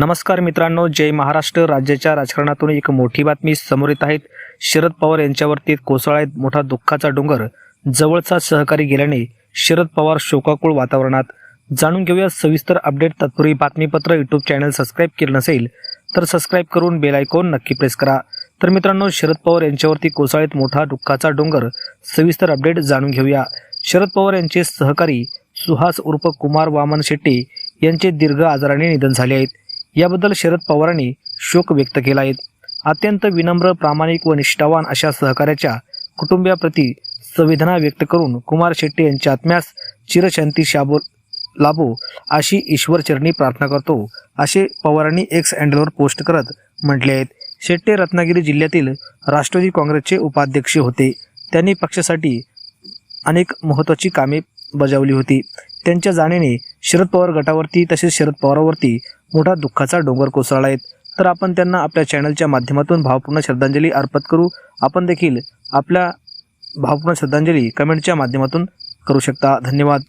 नमस्कार मित्रांनो जय महाराष्ट्र. राज्याच्या राजकारणातून एक मोठी बातमी समोर येत आहेत शरद पवार यांच्यावरती कोसळायत मोठा दुःखाचा डोंगर. जवळचा सहकारी गेल्याने शरद पवार शोकाकुळ वातावरणात. जाणून घेऊया सविस्तर अपडेट. तत्पूर्वी बातमीपत्र युट्यूब चॅनल सबस्क्राईब केलं नसेल तर सबस्क्राईब करून बेल आयकॉन नक्की प्रेस करा. तर मित्रांनो शरद पवार यांच्यावरती कोसळत मोठा दुःखाचा डोंगर. सविस्तर अपडेट जाणून घेऊया. शरद पवार यांचे सहकारी सुहास उर्फ कुमार वामन शेट्टी यांचे दीर्घ आजाराने निधन झाले आहेत. याबद्दल शरद पवारांनी शोक व्यक्त केला आहे अत्यंत विनम्र प्रामाणिक व निष्ठावान अशा सहकार्याच्या कुटुंबियाप्रती संवेदना व्यक्त करून कुमार शेट्टी यांच्या आत्म्यास चिरशांती शाबो लाभो अशी ईश्वरचरणी प्रार्थना करतो असे पवारांनी एक्स हँडलवर पोस्ट करत म्हटले आहेत. शेट्टे रत्नागिरी जिल्ह्यातील राष्ट्रवादी काँग्रेसचे उपाध्यक्ष होते. त्यांनी पक्षासाठी अनेक महत्त्वाची कामे बजावली होती. त्यांच्या जाण्याने शरद पवार गटावरती तसेच शरद पवारावरती मोठा दुःखाचा डोंगर कोसळला आहे. तर आपण त्यांना आपल्या चॅनलच्या माध्यमातून भावपूर्ण श्रद्धांजली अर्पण करू. आपण देखील आपल्या भावपूर्ण श्रद्धांजली कमेंटच्या माध्यमातून करू शकता. धन्यवाद.